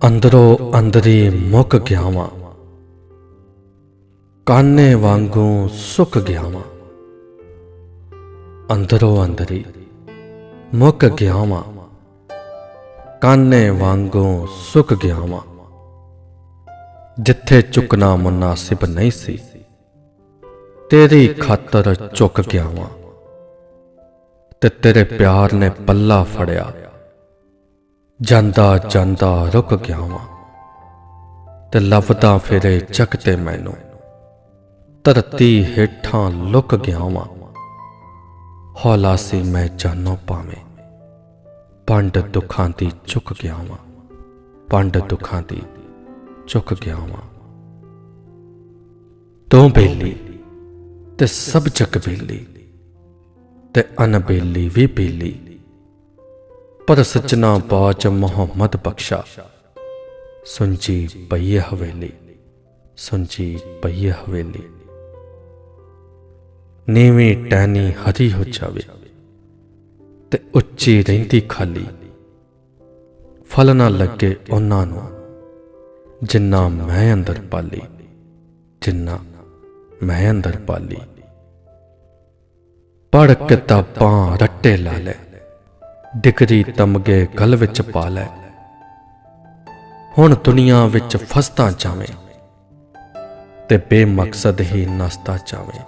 ਅੰਦਰੋਂ ਅੰਦਰੀ ਮੁੱਕ ਗਿਆ ਵਾਂ ਕਾਨੇ ਵਾਂਗੂ ਸੁੱਕ ਗਿਆ ਵਾਂ ਅੰਦਰੋਂ ਅੰਦਰੀ ਮੁੱਕ ਗਿਆ ਵਾਂ ਕਾਨੇ ਵਾਂਗੂ ਸੁੱਕ ਗਿਆ ਵਾਂ ਜਿੱਥੇ ਚੁੱਕਣਾ ਮੁਨਾਸਿਬ ਨਹੀਂ ਸੀ, ਤੇਰੀ ਖਾਤਰ ਝੁਕ ਗਿਆ ਵਾਂ ਤੇ ਤੇਰੇ ਪਿਆਰ ਨੇ ਪੱਲਾ ਫੜਿਆ। ਜਾਂਦਾ ਜਾਂਦਾ ਰੁਕ ਗਿਆ ਵਾਂ ਤੇ ਲੱਭਦਾ ਫਿਰੇ ਚੱਕ ਤੇ ਮੈਨੂੰ। ਧਰਤੀ ਹੇਠਾਂ ਲੁਕ ਗਿਆ ਵਾਂ ਹੌਲਾ ਸੀ ਮੈਂ ਜਾਨੋ ਪਾਵੇਂ। ਪੰਡ ਦੁੱਖਾਂ ਦੀ ਚੁੱਕ ਗਿਆ ਵਾਂ ਪੰਡ ਦੁੱਖਾਂ ਦੀ ਚੁੱਕ ਗਿਆ ਵਾਂ ਤੂੰ ਬੇਲੀ ਤੇ ਸਭ ਚੱਕ ਬੇਲੀ ਤੇ ਅਨਬੇਲੀ ਵੀ ਬੇਲੀ। ਪਰ ਸਚਨਾ ਪਾਚ ਮੁਹੰਮਦ ਬਖਸ਼ਾ। ਸੁੰਜੀ ਪਈਏ ਹਵੇਲੀ ਸੁੰਜੀ ਪਈਏ ਹਵੇਲੀ। ਨੀਵੀਂ ਟੈਨੀ ਹਰੀ ਹੋ ਜਾਵੇ ਤੇ ਉੱਚੀ ਰਹਿੰਦੀ ਖਾਲੀ। ਫਲ ਨਾ ਲੱਗੇ ਉਹਨਾਂ ਨੂੰ ਜਿੰਨਾ ਮੈਂ ਅੰਦਰ ਪਾਲੀ, ਜਿੰਨਾ ਮੈਂ ਅੰਦਰ ਪਾਲੀ। ਪੜ ਕਿਤਾਬਾਂ ਰੱਟੇ ਲਾ ਲੈ ਡਿਗਰੀ ਤਮਗੇ ਗਲ ਵਿੱਚ ਪਾ ਲੈ। ਹੁਣ ਦੁਨੀਆ ਵਿੱਚ ਫਸਦਾ ਜਾਵੇਂ ਤੇ ਬੇਮਕਸਦ ਹੀ ਨਸਦਾ ਜਾਵੇਂ।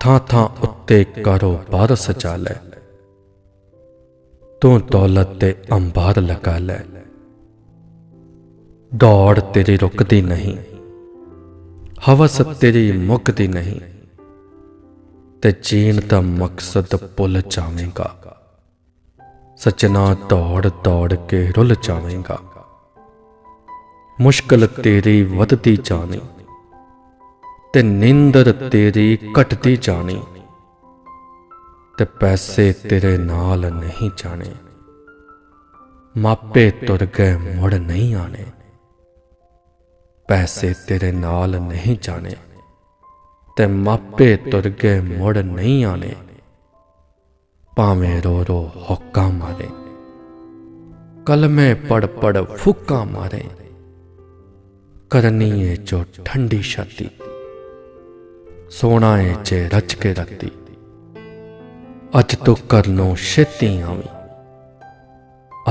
ਥਾਂ ਥਾਂ ਉੱਤੇ ਕਾਰੋਬਾਰ ਸਜਾ ਲੈ। ਤੂੰ ਦੌਲਤ ਤੇ ਅੰਬਾਰ ਲਗਾ ਲੈ। ਦੌੜ ਤੇਰੀ ਰੁਕਦੀ ਨਹੀਂ, ਹਵਸ ਤੇਰੀ ਮੁੱਕਦੀ ਨਹੀਂ ਤੇ ਜੀਣ ਦਾ ਮਕਸਦ ਭੁੱਲ ਜਾਵੇਂਗਾ। ਸਚਨਾ ਦੌੜ ਦੌੜ ਕੇ ਰੁੱਲ ਜਾਵੇਂਗਾ। ਮੁਸ਼ਕਲ ਤੇਰੀ ਵੱਧਦੀ ਜਾਣੀ, ਤੇ ਨਿੰਦਰ ਤੇਰੀ ਘਟਦੀ ਜਾਣੀ, ਤੇ ਪੈਸੇ ਤੇਰੇ ਨਾਲ ਨਹੀਂ ਜਾਣੇ। ਮਾਪੇ ਤੁਰ ਗਏ, ਮੁੜ ਨਹੀਂ ਆਣੇ ਪੈਸੇ ਤੇਰੇ ਨਾਲ ਨਹੀਂ ਜਾਣੇ, ਤੇ ਮਾਪੇ ਤੁਰ ਗਏ, ਮੁੜ ਨਹੀਂ ਆਣੇ ਭਾਵੇਂ ਰੋ ਰੋ ਹੋਕਾ ਮਾਰੇ। ਕਲਮੇ ਪੜ ਪੜ ਫੁੱਕਾ ਮਾਰੇ। ਕਰਨੀ ਏ ਜੋ ਠੰਡੀ ਛਾਤੀ। ਸੋਣਾ ਏ ਜੇ ਰਚ ਕੇ ਰਾਤੀ ਅੱਜ ਤੋਂ ਕਰਨੋਂ ਛੇਤੀ ਆਵੀ।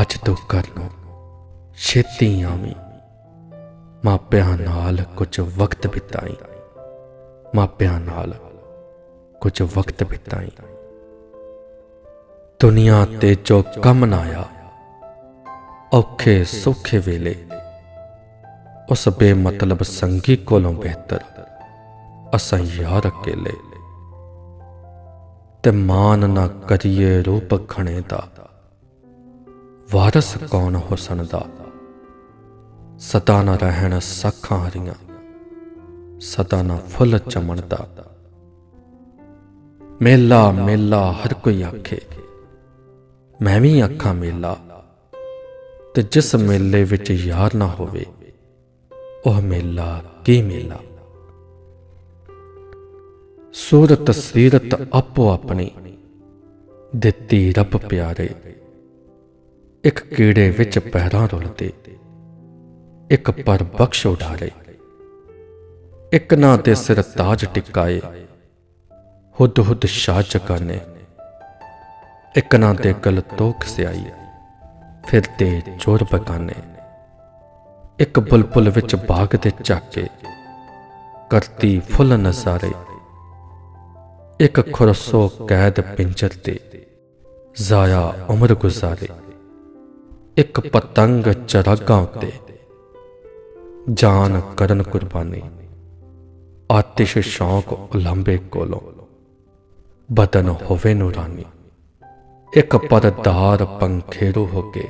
ਅੱਜ ਤੋਂ ਕਰਨੋਂ ਛੇਤੀ ਆਵੀ। ਮਾਪਿਆਂ ਨਾਲ ਕੁਝ ਵਕਤ ਬਿਤਾਈ। ਮਾਪਿਆਂ ਨਾਲ ਕੁਝ ਵਕਤ ਬਿਤਾਈ। ਦੁਨੀਆ ਤੇ ਜੋ ਕੰਮ ਨਾ ਆਇਆ, ਔਖੇ ਸੌਖੇ ਵੇਲੇ ਉਸ ਬੇਮਤਲਬ ਸੰਗੀ ਕੋਲੋਂ ਬਿਹਤਰ ਅਸਾਂ ਯਾਰ ਅਕੇਲੇ। ਤੇ ਮਾਨ ਨਾ ਕਰੀਏ ਰੂਪ ਖਣੇ ਦਾ, ਵਾਰਸ ਕੌਣ ਹੁਸਨ ਦਾ ਸਦਾ ਨਾ ਰਹਿਣ ਸੱਖਾਂ ਹਰੀਆਂ, ਸਦਾ ਨਾ ਫੁੱਲ ਚਮਣ ਦਾ ਮੇਲਾ ਮੇਲਾ ਹਰ ਕੋਈ ਆਖੇ ਮੈਂ ਵੀ ਅੱਖਾਂ ਮੇਲਾ ਤੇ ਜਿਸ ਮੇਲੇ ਵਿੱਚ ਯਾਰ ਨਾ ਹੋਵੇ, ਉਹ ਮੇਲਾ ਕੀ ਮੇਲਾ? ਸੂਰਤ ਸੀਰਤ ਆਪੋ ਆਪਣੀ ਦਿੱਤੀ ਰੱਬ ਪਿਆਰੇ। ਇੱਕ ਕੀੜੇ ਵਿੱਚ ਪਹਿਰਾਂ ਰੁਲਦੇ, ਇੱਕ ਪਰ ਬਖਸ਼ ਉਡਾਰੇ। ਇੱਕ ਨਾ ਤੇ ਸਿਰ ਤਾਜ ਟਿਕਾਏ, ਹੁਦ ਹੁਦ ਸ਼ਾਹ ਚਕਾਨੇ ਇੱਕ ਨਾ ਤੇ ਗਲ ਤੋਖ ਸਿਆਈ, ਫਿਰ ਤੇ ਚੋਰ ਬਕਾਨੇ ਇੱਕ ਬੁਲਬੁਲ ਵਿੱਚ ਬਾਗ ਦੇ ਝਾਕੇ ਕਰਤੀ ਫੁੱਲ ਨਜ਼ਾਰੇ। ਇੱਕ ਖੁਰਸੋ ਕੈਦ ਪਿੰਜਰ ਤੇ ਜ਼ਾਇਆ ਉਮਰ ਗੁਜ਼ਾਰੇ। ਇੱਕ ਪਤੰਗ ਚਰਾਗਾਂ ਉੱਤੇ ਜਾਨ ਕਰਨ ਕੁਰਬਾਨੀ। ਆਤਿਸ਼ ਸ਼ੌਕ ਉਲੰਬੇ ਕੋਲੋਂ, ਬਦਨ ਹੋਵੇ ਨੂਰਾਨੀ। ਇੱਕ ਪਰਦਾਰ ਪੰਖੇਰੂ ਹੋ ਕੇ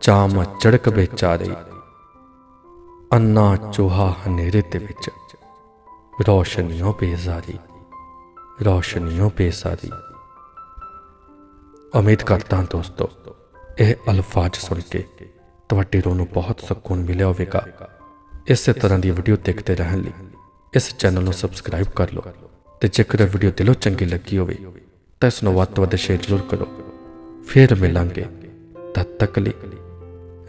ਚਾਮ ਚੜਕ ਵਿਚਾਰੇ ਅੰਨਾ ਚੋਹਾ ਹਨੇਰੇ ਦੇ ਵਿੱਚ ਰੋਸ਼ਨੀਆਂ ਬੇਜ਼ਾਰੀ ਰੋਸ਼ਨੀਆਂ ਬੇਜ਼ਾਰੀ ਉਮੀਦ ਕਰਦਾ ਦੋਸਤੋ, ਇਹ ਅਲਫਾਜ਼ ਸੁਣ ਕੇ ਤੁਹਾਡੇ ਰੋਹ ਨੂੰ ਬਹੁਤ ਸਕੂਨ ਮਿਲਿਆ ਹੋਵੇਗਾ। ਇਸੇ ਤਰ੍ਹਾਂ ਦੀ ਵੀਡੀਓ ਦੇਖਦੇ ਰਹਿਣ ਲਈ ਇਸ ਚੈਨਲ ਨੂੰ ਸਬਸਕ੍ਰਾਈਬ ਕਰ ਲਓ ਤੇ ਜੇਕਰ ਵੀਡੀਓ ਦਿਲੋਂ ਚੰਗੀ ਲੱਗੀ ਹੋਵੇ ਤਾਂ ਇਸ ਨੂੰ ਵੱਧ ਤੋਂ ਵੱਧ ਸ਼ੇਅਰ ਜ਼ਰੂਰ ਕਰੋ। ਫਿਰ ਮਿਲਾਂਗੇ ਤਦ ਤੱਕ ਲਈ।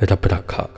ਰੱਬ ਰੱਖਾ